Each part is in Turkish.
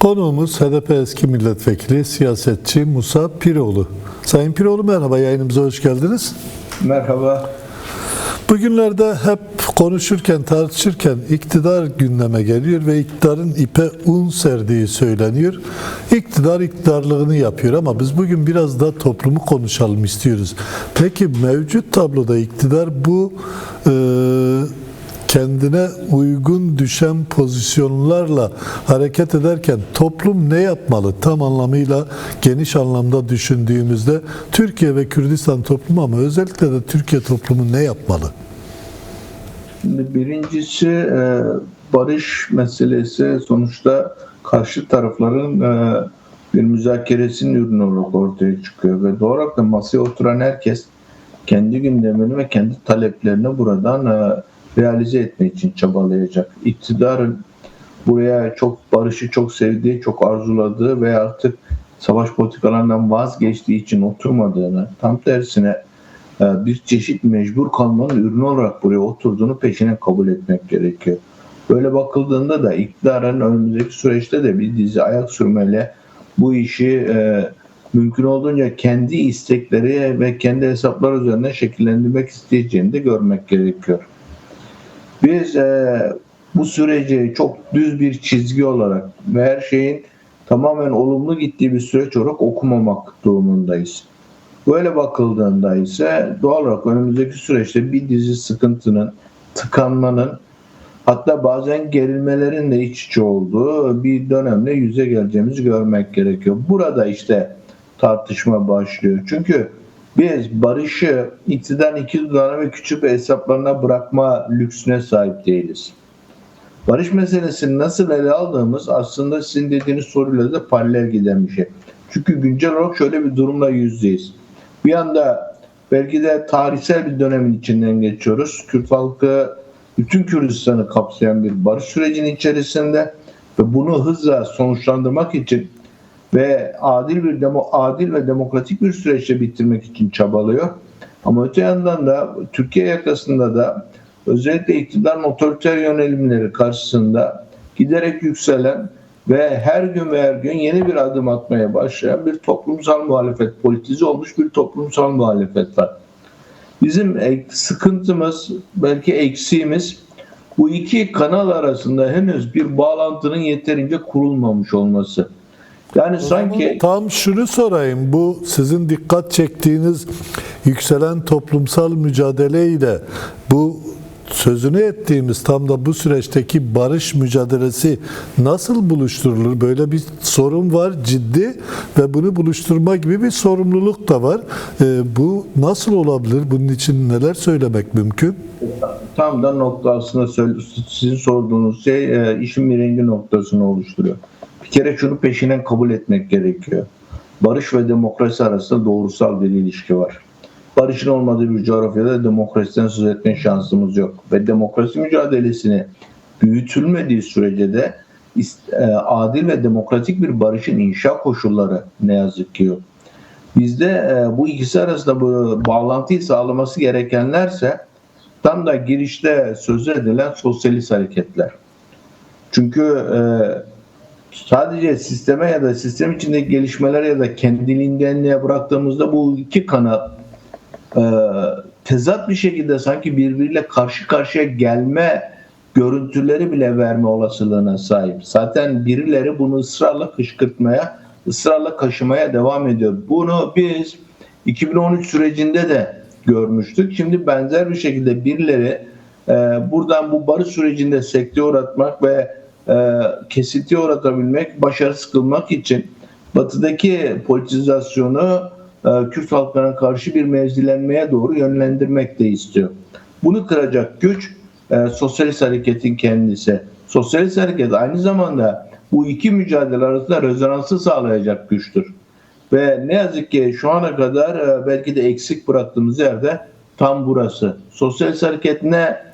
Konuğumuz HDP eski milletvekili, siyasetçi Musa Piroğlu. Sayın Piroğlu merhaba, yayınımıza hoş geldiniz. Merhaba. Bugünlerde hep konuşurken, tartışırken iktidar gündeme geliyor ve iktidarın ipe un serdiği söyleniyor. İktidar iktidarlığını yapıyor ama biz bugün biraz da toplumu konuşalım istiyoruz. Peki mevcut tabloda iktidar bu e, kendine uygun düşen pozisyonlarla hareket ederken toplum ne yapmalı? Tam anlamıyla geniş anlamda düşündüğümüzde Türkiye ve Kürdistan toplumu ama özellikle de Türkiye toplumu ne yapmalı? Birincisi e, barış meselesi sonuçta karşı tarafların e, bir müzakeresinin ürünü olarak ortaya çıkıyor ve doğal olarak da masaya oturan herkes kendi gündemini ve kendi taleplerini buradan e, realize etmek için çabalayacak. İktidarın buraya çok barışı çok sevdiği, çok arzuladığı ve artık savaş politikalarından vazgeçtiği için oturmadığını, tam tersine e, bir çeşit mecbur kalmanın ürünü olarak buraya oturduğunu peşine kabul etmek gerekiyor. Böyle bakıldığında da iktidarın önümüzdeki süreçte de bir dizi ayak sürmeyle bu işi e, mümkün olduğunca kendi istekleri ve kendi hesapları üzerinden şekillendirmek isteyeceğini de görmek gerekiyor. Biz e, bu süreci çok düz bir çizgi olarak ve her şeyin tamamen olumlu gittiği bir süreç olarak okumamak durumundayız. Böyle bakıldığında ise doğal olarak önümüzdeki süreçte bir dizi sıkıntının, tıkanmanın hatta bazen gerilmelerin de iç içe olduğu bir dönemle yüze geleceğimizi görmek gerekiyor. Burada işte tartışma başlıyor. Çünkü biz barışı iktidar iki ve küçük hesaplarına bırakma lüksüne sahip değiliz. Barış meselesini nasıl ele aldığımız aslında sizin dediğiniz soruyla da paralel giden bir şey. Çünkü güncel olarak şöyle bir durumla yüzdeyiz. Bir yanda belki de tarihsel bir dönemin içinden geçiyoruz. Kürt halkı bütün Kürdistan'ı kapsayan bir barış sürecinin içerisinde ve bunu hızla sonuçlandırmak için ve adil bir demo, adil ve demokratik bir süreçte bitirmek için çabalıyor. Ama öte yandan da Türkiye yakasında da özellikle iktidarın otoriter yönelimleri karşısında giderek yükselen ve her gün ve her gün yeni bir adım atmaya başlayan bir toplumsal muhalefet, politize olmuş bir toplumsal muhalefet var. Bizim sıkıntımız, belki eksiğimiz bu iki kanal arasında henüz bir bağlantının yeterince kurulmamış olması. Yani sanki Tam şunu sorayım. Bu sizin dikkat çektiğiniz yükselen toplumsal mücadeleyle bu sözünü ettiğimiz tam da bu süreçteki barış mücadelesi nasıl buluşturulur? Böyle bir sorun var ciddi ve bunu buluşturma gibi bir sorumluluk da var. Ee, bu nasıl olabilir? Bunun için neler söylemek mümkün? tam da nokta aslında söyle- sizin sorduğunuz şey e, işin mirengi noktasını oluşturuyor. Bir kere şunu peşinen kabul etmek gerekiyor. Barış ve demokrasi arasında doğrusal bir ilişki var. Barışın olmadığı bir coğrafyada demokrasiden söz etme şansımız yok. Ve demokrasi mücadelesini büyütülmediği sürece de e, adil ve demokratik bir barışın inşa koşulları ne yazık ki yok. Bizde e, bu ikisi arasında bu bağlantıyı sağlaması gerekenlerse tam da girişte söz edilen sosyalist hareketler. Çünkü e, sadece sisteme ya da sistem içindeki gelişmeler ya da kendiliğindenliğe bıraktığımızda bu iki kanal e, tezat bir şekilde sanki birbiriyle karşı karşıya gelme görüntüleri bile verme olasılığına sahip. Zaten birileri bunu ısrarla kışkırtmaya, ısrarla kaşımaya devam ediyor. Bunu biz 2013 sürecinde de görmüştük. Şimdi benzer bir şekilde birileri e, buradan bu barış sürecinde sekteye uğratmak ve kesintiye uğratabilmek, başarısız kılmak için batıdaki politizasyonu e, Kürt halklarına karşı bir mevzilenmeye doğru yönlendirmek de istiyor. Bunu kıracak güç e, sosyalist hareketin kendisi. Sosyalist hareket aynı zamanda bu iki mücadele arasında rezonansı sağlayacak güçtür. Ve ne yazık ki şu ana kadar e, belki de eksik bıraktığımız yerde tam burası. Sosyalist hareket ne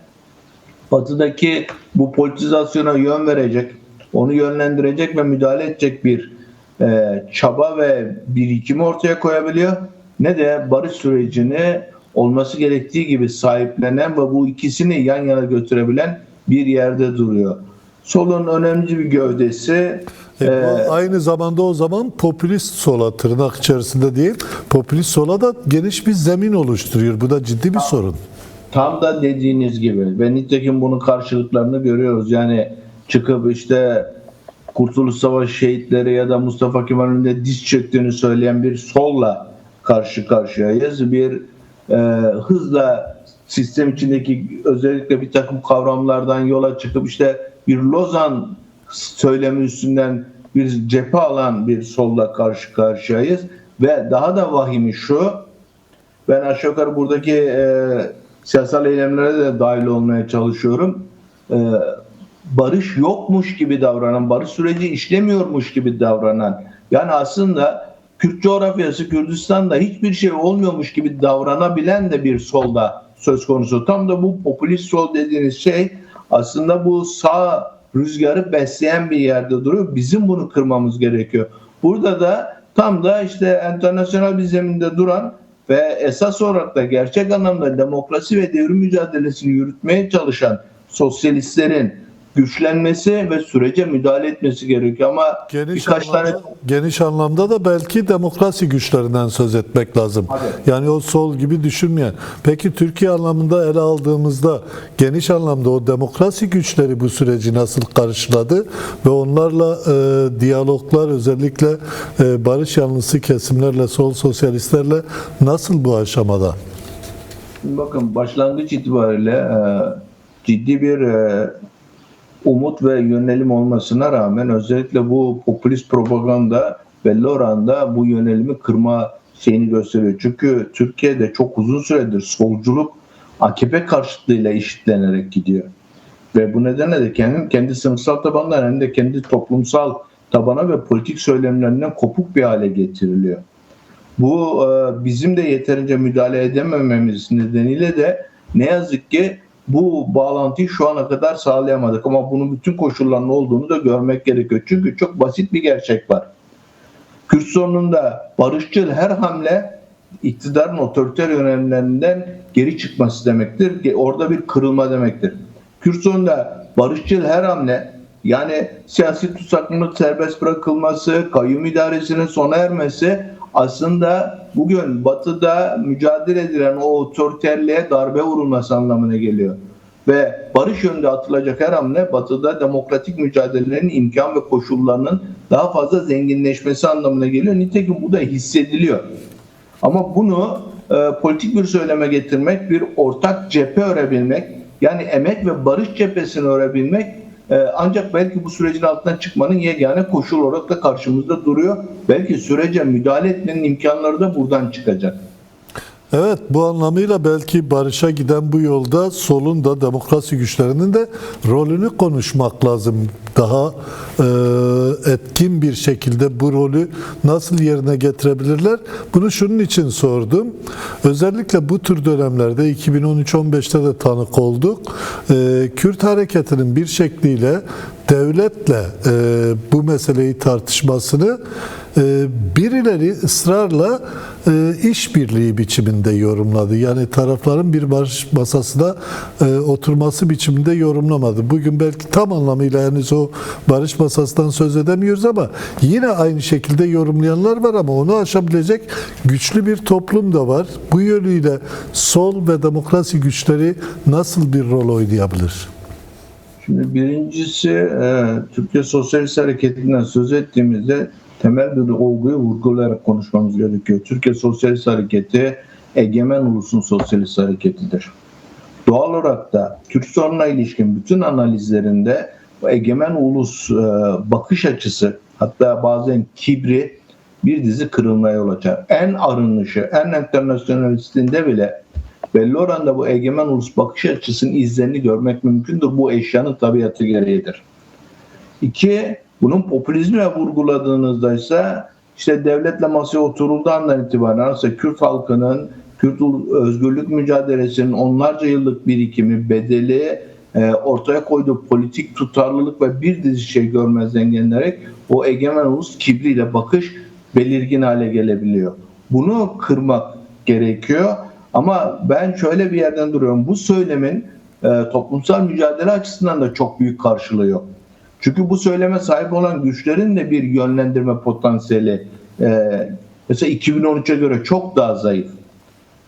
batıdaki bu politizasyona yön verecek, onu yönlendirecek ve müdahale edecek bir e, çaba ve birikimi ortaya koyabiliyor. Ne de barış sürecini olması gerektiği gibi sahiplenen ve bu ikisini yan yana götürebilen bir yerde duruyor. Solun önemli bir gövdesi E, Ee, aynı zamanda o zaman popülist sola tırnak içerisinde değil, popülist sola da geniş bir zemin oluşturuyor. Bu da ciddi bir sorun. Tam da dediğiniz gibi ve nitekim bunun karşılıklarını görüyoruz. Yani çıkıp işte Kurtuluş Savaşı şehitleri ya da Mustafa Kemal'in önünde diz çöktüğünü söyleyen bir solla karşı karşıyayız. Bir e, hızla sistem içindeki özellikle bir takım kavramlardan yola çıkıp işte bir Lozan söylemi üstünden bir cephe alan bir solla karşı karşıyayız. Ve daha da vahimi şu, ben aşağı yukarı buradaki e, siyasal eylemlere de dahil olmaya çalışıyorum. E, barış yokmuş gibi davranan, barış süreci işlemiyormuş gibi davranan, yani aslında Kürt coğrafyası Kürdistan'da hiçbir şey olmuyormuş gibi davranabilen de bir solda söz konusu. Tam da bu popülist sol dediğiniz şey aslında bu sağ rüzgarı besleyen bir yerde duruyor. Bizim bunu kırmamız gerekiyor. Burada da tam da işte internasyonel bir zeminde duran ve esas olarak da gerçek anlamda demokrasi ve devrim mücadelesini yürütmeye çalışan sosyalistlerin güçlenmesi ve sürece müdahale etmesi gerekiyor ama Geniş birkaç anlamda, tane geniş anlamda da belki demokrasi güçlerinden söz etmek lazım. Tabii. Yani o sol gibi düşünmeyen. Peki Türkiye anlamında ele aldığımızda geniş anlamda o demokrasi güçleri bu süreci nasıl karşıladı ve onlarla e, diyaloglar özellikle e, barış yanlısı kesimlerle, sol sosyalistlerle nasıl bu aşamada? Bakın başlangıç itibariyle e, ciddi bir e, umut ve yönelim olmasına rağmen özellikle bu popülist propaganda belli oranda bu yönelimi kırma şeyini gösteriyor. Çünkü Türkiye'de çok uzun süredir solculuk AKP karşıtlığıyla eşitlenerek gidiyor. Ve bu nedenle de kendi, kendi sınıfsal tabandan hem de kendi toplumsal tabana ve politik söylemlerinden kopuk bir hale getiriliyor. Bu e, bizim de yeterince müdahale edemememiz nedeniyle de ne yazık ki bu bağlantıyı şu ana kadar sağlayamadık ama bunun bütün koşullarının olduğunu da görmek gerekiyor. Çünkü çok basit bir gerçek var. Kürt sorununda barışçıl her hamle iktidarın otoriter yönelimlerinden geri çıkması demektir. Orada bir kırılma demektir. Kürt sorununda barışçıl her hamle yani siyasi tutsaklılık serbest bırakılması, kayyum idaresinin sona ermesi aslında bugün batıda mücadele edilen o otoriterliğe darbe vurulması anlamına geliyor. Ve barış yönünde atılacak her hamle batıda demokratik mücadelelerin imkan ve koşullarının daha fazla zenginleşmesi anlamına geliyor. Nitekim bu da hissediliyor. Ama bunu e, politik bir söyleme getirmek, bir ortak cephe örebilmek, yani emek ve barış cephesini örebilmek ancak belki bu sürecin altından çıkmanın yegane koşul olarak da karşımızda duruyor. Belki sürece müdahale etmenin imkanları da buradan çıkacak. Evet bu anlamıyla belki barışa giden bu yolda solun da demokrasi güçlerinin de rolünü konuşmak lazım. Daha e, etkin bir şekilde bu rolü nasıl yerine getirebilirler? Bunu şunun için sordum. Özellikle bu tür dönemlerde 2013-15'te de tanık olduk. E, Kürt hareketinin bir şekliyle devletle e, bu meseleyi tartışmasını e, birileri ısrarla e, işbirliği biçiminde yorumladı. Yani tarafların bir barış masasına e, oturması biçiminde yorumlamadı. Bugün belki tam anlamıyla henüz o barış masasından söz edemiyoruz ama yine aynı şekilde yorumlayanlar var ama onu aşabilecek güçlü bir toplum da var. Bu yönüyle sol ve demokrasi güçleri nasıl bir rol oynayabilir? Şimdi birincisi e, Türkiye Sosyalist Hareketi'nden söz ettiğimizde temel bir olguyu vurgulayarak konuşmamız gerekiyor. Türkiye Sosyalist Hareketi egemen ulusun sosyalist hareketidir. Doğal olarak da Kürt sorununa ilişkin bütün analizlerinde egemen ulus e, bakış açısı hatta bazen kibri bir dizi kırılmaya yol açar. En arınışı, en internasyonalistinde bile belli oranda bu egemen ulus bakış açısının izlerini görmek mümkündür. Bu eşyanın tabiatı gereğidir. İki, bunun popülizmle vurguladığınızda ise işte devletle masaya oturulduğu andan itibaren ise Kürt halkının, Kürt özgürlük mücadelesinin onlarca yıllık birikimi, bedeli, e, ortaya koyduğu politik tutarlılık ve bir dizi şey görmezden gelinerek o egemen ulus kibriyle bakış belirgin hale gelebiliyor. Bunu kırmak gerekiyor. Ama ben şöyle bir yerden duruyorum. Bu söylemin e, toplumsal mücadele açısından da çok büyük karşılığı yok. Çünkü bu söyleme sahip olan güçlerin de bir yönlendirme potansiyeli e, mesela 2013'e göre çok daha zayıf.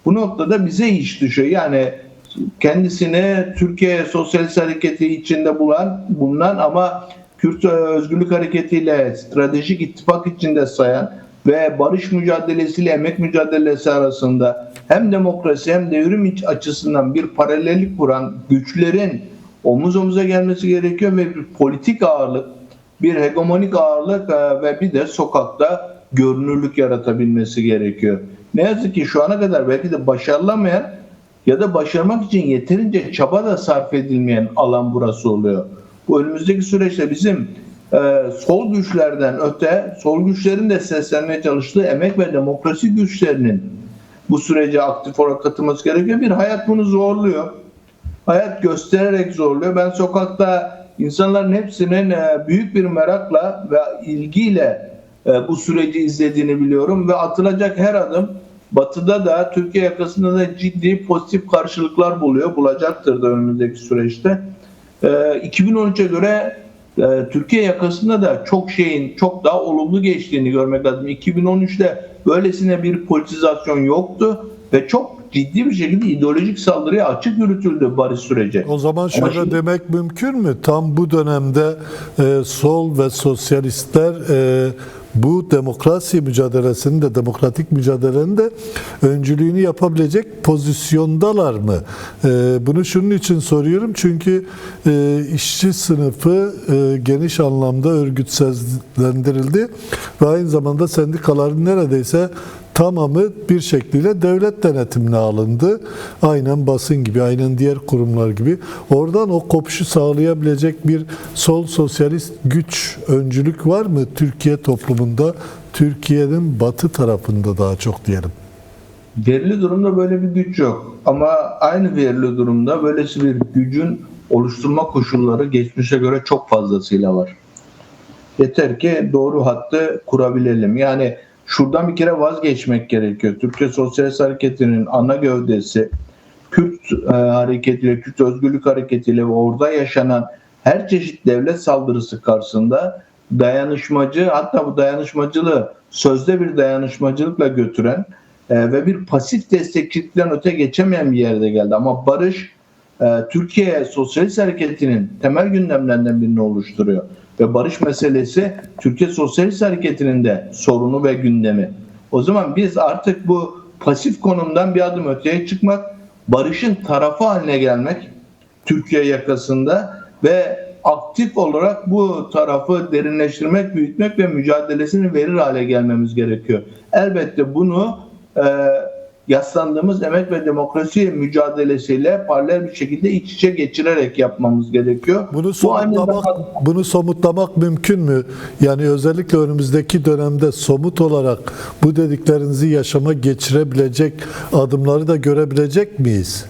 Bu noktada bize iş düşüyor. Yani kendisini Türkiye Sosyalist Hareketi içinde bulan, bulunan ama Kürt Özgürlük Hareketi ile stratejik ittifak içinde sayan ve barış mücadelesiyle emek mücadelesi arasında hem demokrasi hem devrim iç- açısından bir paralellik kuran güçlerin omuz omuza gelmesi gerekiyor ve bir politik ağırlık, bir hegemonik ağırlık e, ve bir de sokakta görünürlük yaratabilmesi gerekiyor. Ne yazık ki şu ana kadar belki de başarılamayan ya da başarmak için yeterince çaba da sarf edilmeyen alan burası oluyor. Bu önümüzdeki süreçte bizim e, sol güçlerden öte, sol güçlerin de seslenmeye çalıştığı emek ve demokrasi güçlerinin bu sürece aktif olarak katılması gerekiyor. Bir hayat bunu zorluyor. Hayat göstererek zorluyor. Ben sokakta insanların hepsinin e, büyük bir merakla ve ilgiyle e, bu süreci izlediğini biliyorum ve atılacak her adım Batı'da da Türkiye yakasında da ciddi pozitif karşılıklar buluyor. Bulacaktır da önümüzdeki süreçte. E, 2013'e göre Türkiye yakasında da çok şeyin çok daha olumlu geçtiğini görmek lazım. 2013'te böylesine bir politizasyon yoktu ve çok ciddi bir şekilde ideolojik saldırıya açık yürütüldü barış süreci. O zaman şöyle şimdi- demek mümkün mü? Tam bu dönemde e, sol ve sosyalistler e, bu demokrasi mücadelesinin de demokratik mücadelenin de öncülüğünü yapabilecek pozisyondalar mı? E, bunu şunun için soruyorum çünkü e, işçi sınıfı e, geniş anlamda örgütsüzlendirildi ve aynı zamanda sendikaların neredeyse tamamı bir şekliyle devlet denetimine alındı. Aynen basın gibi, aynen diğer kurumlar gibi. Oradan o kopuşu sağlayabilecek bir sol sosyalist güç, öncülük var mı Türkiye toplumunda? Türkiye'nin batı tarafında daha çok diyelim. Verili durumda böyle bir güç yok. Ama aynı verili durumda böylesi bir gücün oluşturma koşulları geçmişe göre çok fazlasıyla var. Yeter ki doğru hattı kurabilelim. Yani şuradan bir kere vazgeçmek gerekiyor. Türkiye Sosyalist Hareketi'nin ana gövdesi Kürt e, hareketiyle, Kürt Özgürlük Hareketi'yle ve orada yaşanan her çeşit devlet saldırısı karşısında dayanışmacı hatta bu dayanışmacılığı sözde bir dayanışmacılıkla götüren e, ve bir pasif destekçilikten öte geçemeyen bir yerde geldi. Ama barış e, Türkiye Sosyalist Hareketi'nin temel gündemlerinden birini oluşturuyor. Ve barış meselesi Türkiye Sosyalist Hareketi'nin de sorunu ve gündemi. O zaman biz artık bu pasif konumdan bir adım öteye çıkmak, barışın tarafı haline gelmek Türkiye yakasında ve aktif olarak bu tarafı derinleştirmek, büyütmek ve mücadelesini verir hale gelmemiz gerekiyor. Elbette bunu e, yaslandığımız emek ve demokrasi mücadelesiyle paralel bir şekilde iç içe geçirerek yapmamız gerekiyor. Bunu Bu somutlamak, zamanda- bunu somutlamak mümkün mü? Yani özellikle önümüzdeki dönemde somut olarak bu dediklerinizi yaşama geçirebilecek adımları da görebilecek miyiz?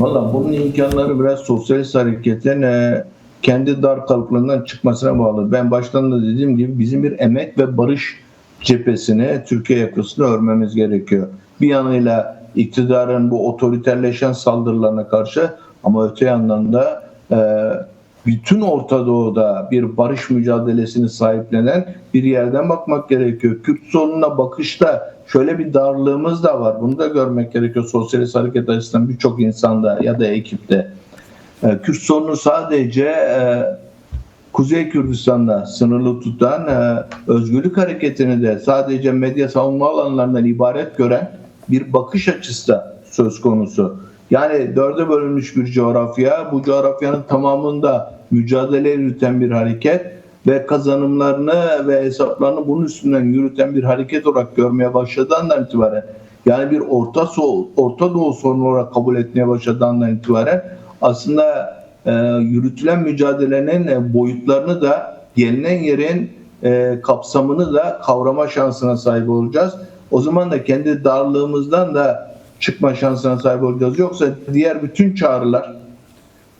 Valla bunun imkanları biraz sosyalist hareketin e, kendi dar kalıplarından çıkmasına bağlı. Ben baştan da dediğim gibi bizim bir emek ve barış cephesini Türkiye yakasını örmemiz gerekiyor. Bir yanıyla iktidarın bu otoriterleşen saldırılarına karşı ama öte yandan da e, bütün Orta Doğu'da bir barış mücadelesini sahiplenen bir yerden bakmak gerekiyor. Kürt sorununa bakışta şöyle bir darlığımız da var. Bunu da görmek gerekiyor sosyalist hareket açısından birçok insanda ya da ekipte. E, Kürt sorunu sadece e, Kuzey Kürdistan'da sınırlı tutan e, özgürlük hareketini de sadece medya savunma alanlarından ibaret gören bir bakış açısı da söz konusu. Yani dörde bölünmüş bir coğrafya, bu coğrafyanın tamamında mücadele yürüten bir hareket ve kazanımlarını ve hesaplarını bunun üstünden yürüten bir hareket olarak görmeye başladığından itibaren yani bir Orta, So- Orta Doğu sorunu olarak kabul etmeye başladığından itibaren aslında e, yürütülen mücadelenin e, boyutlarını da gelinen yerin e, kapsamını da kavrama şansına sahip olacağız. O zaman da kendi darlığımızdan da çıkma şansına sahip olacağız. Yoksa diğer bütün çağrılar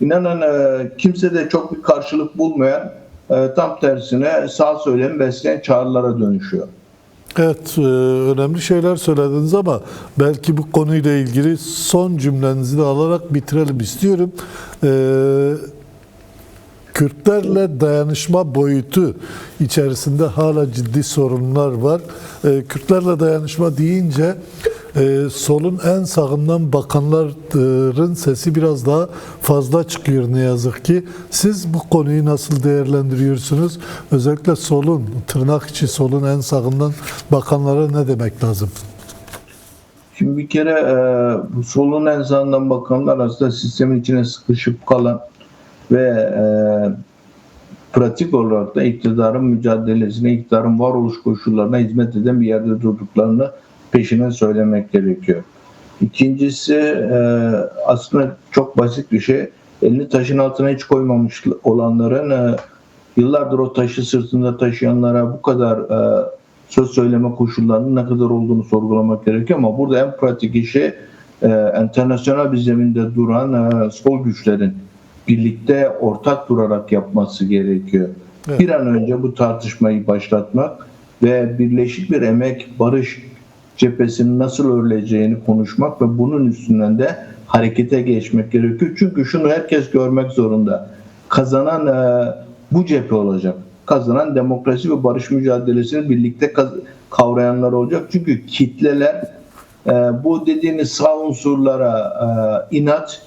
inanın e, kimse de çok bir karşılık bulmayan e, tam tersine sağ söylemi besleyen çağrılara dönüşüyor. Evet, e, önemli şeyler söylediniz ama belki bu konuyla ilgili son cümlenizi de alarak bitirelim istiyorum. E, Kürtlerle dayanışma boyutu içerisinde hala ciddi sorunlar var. E, Kürtlerle dayanışma deyince e, solun en sağından bakanların sesi biraz daha fazla çıkıyor ne yazık ki. Siz bu konuyu nasıl değerlendiriyorsunuz? Özellikle solun, tırnak içi solun en sağından bakanlara ne demek lazım? Şimdi bir kere e, solun en sağından bakanlar aslında sistemin içine sıkışıp kalan ve e, pratik olarak da iktidarın mücadelesine, iktidarın varoluş koşullarına hizmet eden bir yerde durduklarını peşine söylemek gerekiyor. İkincisi e, aslında çok basit bir şey. Elini taşın altına hiç koymamış olanların e, yıllardır o taşı sırtında taşıyanlara bu kadar e, söz söyleme koşullarının ne kadar olduğunu sorgulamak gerekiyor ama burada en pratik işi e, internasyonel bir zeminde duran e, sol güçlerin birlikte ortak durarak yapması gerekiyor. Evet. Bir an önce bu tartışmayı başlatmak ve birleşik bir emek barış cephesinin nasıl örüleceğini konuşmak ve bunun üstünden de harekete geçmek gerekiyor. Çünkü şunu herkes görmek zorunda. Kazanan e, bu cephe olacak. Kazanan demokrasi ve barış mücadelesini birlikte kavrayanlar olacak. Çünkü kitleler e, bu dediğiniz sağ unsurlara e, inat,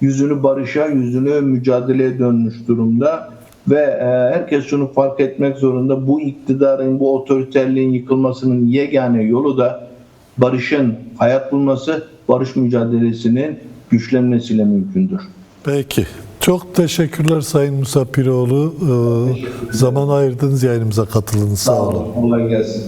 yüzünü barışa, yüzünü mücadeleye dönmüş durumda ve e, herkes şunu fark etmek zorunda. Bu iktidarın, bu otoriterliğin yıkılmasının yegane yolu da barışın hayat bulması, barış mücadelesinin güçlenmesiyle mümkündür. Peki. Çok teşekkürler Sayın Musa Piroğlu. Ee, zaman ayırdınız yayınımıza katıldınız. Sağ olun. Kolay gelsin.